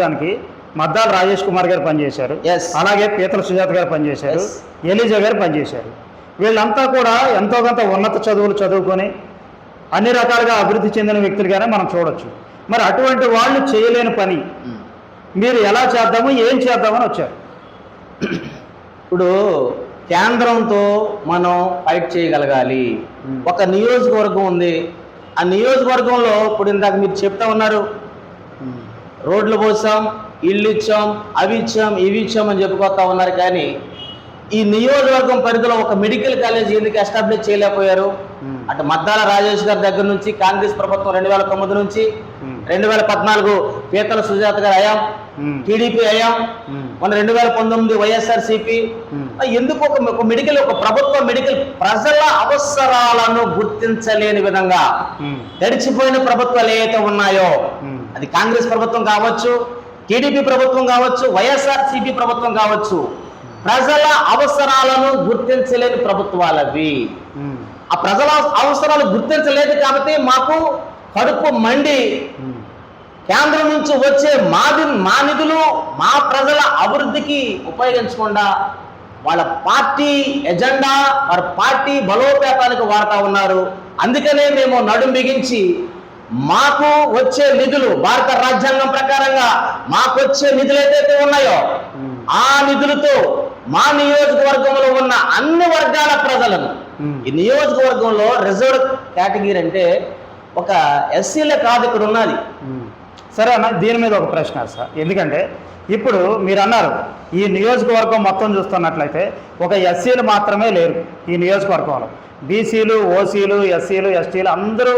దానికి మద్దాల రాజేష్ కుమార్ గారు పనిచేశారు. అలాగే పీతల సుజాత గారు పనిచేశారు. ఎలిజా గారు పనిచేశారు. వీళ్ళంతా కూడా ఎంతో కొంత ఉన్నత చదువులు చదువుకొని అన్ని రకాలుగా అభివృద్ధి చెందిన వ్యక్తులుగానే మనం చూడొచ్చు. మరి అటువంటి వాళ్ళు చేయలేని పని మీరు ఎలా చేద్దాము ఏం చేద్దామని వచ్చారు? ఇప్పుడు కేంద్రంతో మనం ఫైట్ చేయగలగాలి. Hmm. ఒక నియోజకవర్గం ఉంది. ఆ నియోజకవర్గంలో ఇప్పుడు ఇందాక మీరు చెప్తా ఉన్నారు రోడ్లు పోసాం ఇల్లు ఇచ్చాం అవి ఇచ్చాం ఇవి ఇచ్చాం అని చెప్పుకొస్తా ఉన్నారు కానీ ఈ నియోజకవర్గం పరిధిలో ఒక మెడికల్ కాలేజ్ ఎందుకు ఎస్టాబ్లిష్ చేయలేకపోయారు. అటు మద్దాల రాజేష్ గారి దగ్గర నుంచి కాంగ్రెస్ ప్రభుత్వం రెండు వేల తొమ్మిది నుంచి. రెండు వేల పద్నాలుగు పీతల సుజాత గారు అయాం. TDP I am. మన రెండు వేల పంతొమ్మిది వైఎస్ఆర్ సిపి. ఎందుకు ఒక మెడికల్ ఒక ప్రభుత్వ మెడికల్ ప్రజల అవసరాలను గుర్తించలేని విధంగా ఉమ్, గడిచిపోయిన ప్రభుత్వాలు ఏవైతే ఉన్నాయో అది కాంగ్రెస్ ప్రభుత్వం కావచ్చు టీడీపీ ప్రభుత్వం కావచ్చు వైఎస్ఆర్ సిపి ప్రభుత్వం కావచ్చు ప్రజల అవసరాలను గుర్తించలేని ప్రభుత్వాలవి ఆ ప్రజల అవసరాలు గుర్తించలేదు కాబట్టి మాకు కడుపు మండి కేంద్రం నుంచి వచ్చే మాది మా నిధులు మా ప్రజల అభివృద్ధికి ఉపయోగించకుండా వాళ్ళ పార్టీ ఎజెండా వారి పార్టీ బలోపేతానికి వాడుతూ ఉన్నారు అందుకనే మేము నడుం బిగించి మాకు వచ్చే నిధులు భారత రాజ్యాంగం ప్రకారంగా మాకు వచ్చే నిధులు ఏదైతే ఉన్నాయో ఆ నిధులతో మా నియోజకవర్గంలో ఉన్న అన్ని వర్గాల ప్రజలను. ఈ నియోజకవర్గంలో రిజర్వ్ కేటగిరీ అంటే ఒక ఎస్సీలే కాదు ఇక్కడ ఉన్నది. సరే అన్న దీని మీద ఒక ప్రశ్న సార్. ఎందుకంటే ఇప్పుడు మీరు అన్నారు ఈ నియోజకవర్గం మొత్తం చూస్తున్నట్లయితే ఒక ఎస్సీలు మాత్రమే లేరు ఈ నియోజకవర్గంలో. బీసీలు ఓసీలు ఎస్సీలు ఎస్టీలు అందరూ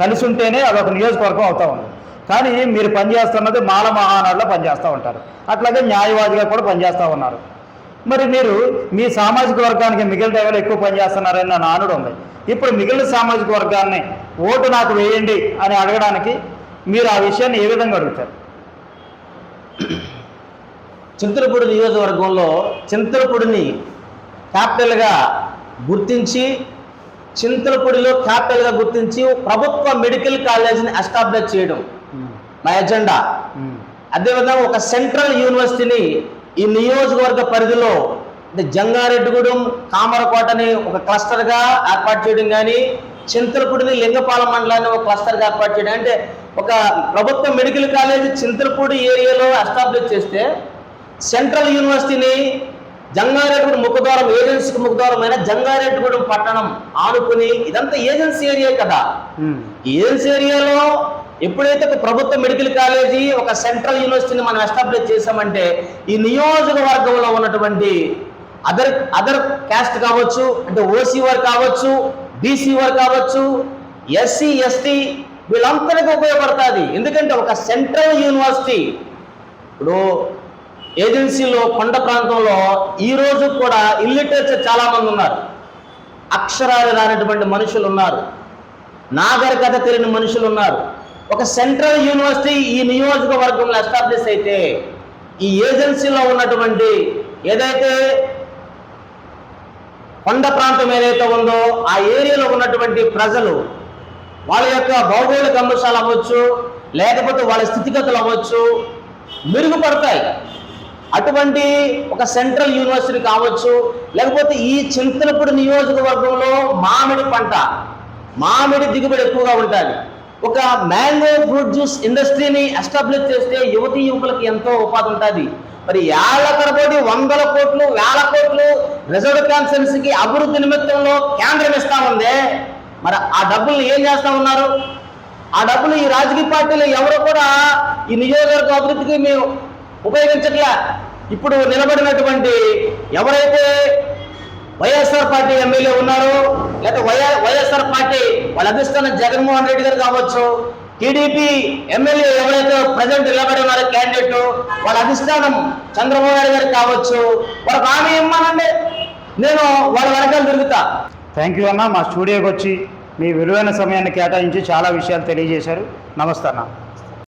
కలిసి ఉంటేనే అదొక నియోజకవర్గం అవుతా ఉంది. కానీ మీరు పనిచేస్తున్నది మాల మహానాడులో పనిచేస్తూ ఉంటారు. అట్లాగే న్యాయవాదిగా కూడా పనిచేస్తూ ఉన్నారు. మరి మీరు మీ సామాజిక వర్గానికి మిగిలిన దగ్గర ఎక్కువ పనిచేస్తున్నారని నా నానుడు ఉంది. ఇప్పుడు మిగిలిన సామాజిక వర్గాన్ని ఓటు నాకు వేయండి అని అడగడానికి మీరు ఆ విషయాన్ని ఏ విధంగా అడుగుతారు? చింతలపూడి నియోజకవర్గంలో చింతలపూడిని క్యాపిటల్గా గుర్తించి చింతలపూడిలో క్యాపిటల్గా గుర్తించి ప్రభుత్వ మెడికల్ కాలేజీని ఎస్టాబ్లిష్ చేయడం మా ఎజెండా. అదేవిధంగా ఒక సెంట్రల్ యూనివర్సిటీని ఈ నియోజకవర్గ పరిధిలో అంటే జంగారెడ్డిగూడెం కామరకోటని ఒక క్లస్టర్గా ఏర్పాటు చేయడం కానీ చింతలపూడిని లింగపాలెం మండలాన్ని ఒక క్లస్టర్గా ఏర్పాటు చేయడం. అంటే ఒక ప్రభుత్వ మెడికల్ కాలేజ్ చింతలపూడి ఏరియాలో ఎస్టాబ్లిష్ చేస్తే సెంట్రల్ యూనివర్సిటీని జంగారెడ్డిగూడెం ముఖద్వారం ఏజెన్సీకి ముఖద్వారమైన జంగారెడ్డిగూడెం పట్టణం ఆనుకుని ఇదంతా ఏజెన్సీ ఏరియా కదా. ఏజెన్సీ ఏరియాలో ఎప్పుడైతే ఒక ప్రభుత్వ మెడికల్ కాలేజీ ఒక సెంట్రల్ యూనివర్సిటీని మనం ఎస్టాబ్లిష్ చేసామంటే ఈ నియోజకవర్గంలో ఉన్నటువంటి అదర్ అదర్ క్యాస్ట్ కావచ్చు అంటే ఓసీ వారు కావచ్చు బీసీ వారు కావచ్చు ఎస్సీ ఎస్టీ వీళ్ళందరికీ ఉపయోగపడుతుంది. ఎందుకంటే ఒక సెంట్రల్ యూనివర్సిటీ ఇప్పుడు ఏజెన్సీలో కొండ ప్రాంతంలో ఈ రోజు కూడా ఇల్లిటరేచర్ చాలామంది ఉన్నారు. అక్షరాలు రానటువంటి మనుషులు ఉన్నారు. నాగరికత తెలియని మనుషులు ఉన్నారు. ఒక సెంట్రల్ యూనివర్సిటీ ఈ నియోజకవర్గంలో ఎస్టాబ్లిష్ అయితే ఈ ఏజెన్సీలో ఉన్నటువంటి ఏదైతే కొండ ప్రాంతం ఏదైతే ఉందో ఆ ఏరియాలో ఉన్నటువంటి ప్రజలు వాళ్ళ యొక్క భౌగోళిక అంశాలు అవ్వచ్చు లేకపోతే వాళ్ళ స్థితిగతులు అవ్వచ్చు మెరుగుపడతాయి. అటువంటి ఒక సెంట్రల్ యూనివర్సిటీ కావచ్చు లేకపోతే ఈ చింతలపూడి నియోజకవర్గంలో మామిడి పంట మామిడి దిగుబడి ఎక్కువగా ఉంటుంది. ఒక మ్యాంగో ఫ్రూట్ జ్యూస్ ఇండస్ట్రీని ఎస్టాబ్లిష్ చేస్తే యువతీ యువకులకు ఎంతో ఉపాధి ఉంటుంది మరి ఏళ్ళ తరబడి వందల కోట్లు వేల కోట్లు రిజర్వ్ క్యాన్సెన్సీకి అభివృద్ధి నిమిత్తంలో కేంద్రం ఇస్తా ఉంది. మరి ఆ డబ్బుల్ని ఏం చేస్తా ఉన్నారు? ఆ డబ్బులు ఈ రాజకీయ పార్టీలు ఎవరు కూడా ఈ నియోజకవర్గ అభివృద్ధికి మేము ఉపయోగించట్లే. ఇప్పుడు నిలబడినటువంటి ఎవరైతే వైఎస్ఆర్ పార్టీ ఎమ్మెల్యే ఉన్నారో లేకపోతే వైఎస్ఆర్ పార్టీ వాళ్ళ అధిష్టానం జగన్మోహన్ రెడ్డి గారు కావచ్చు టీడీపీ ఎమ్మెల్యే ఎవరైతే ప్రజెంట్ నిలబడి వారి క్యాండిడేట్ వాళ్ళ అధిష్టానం చంద్రబాబు నాయుడు గారు కావచ్చు వాళ్ళకి హామీ ఇమ్మనండి. నేను వాళ్ళ వెనకాల తిరుగుతా. థ్యాంక్ యూ అన్న. మా స్టూడియోకి వచ్చి మీ విలువైన సమయాన్ని కేటాయించి చాలా విషయాలు తెలియజేశారు. నమస్తే అన్న.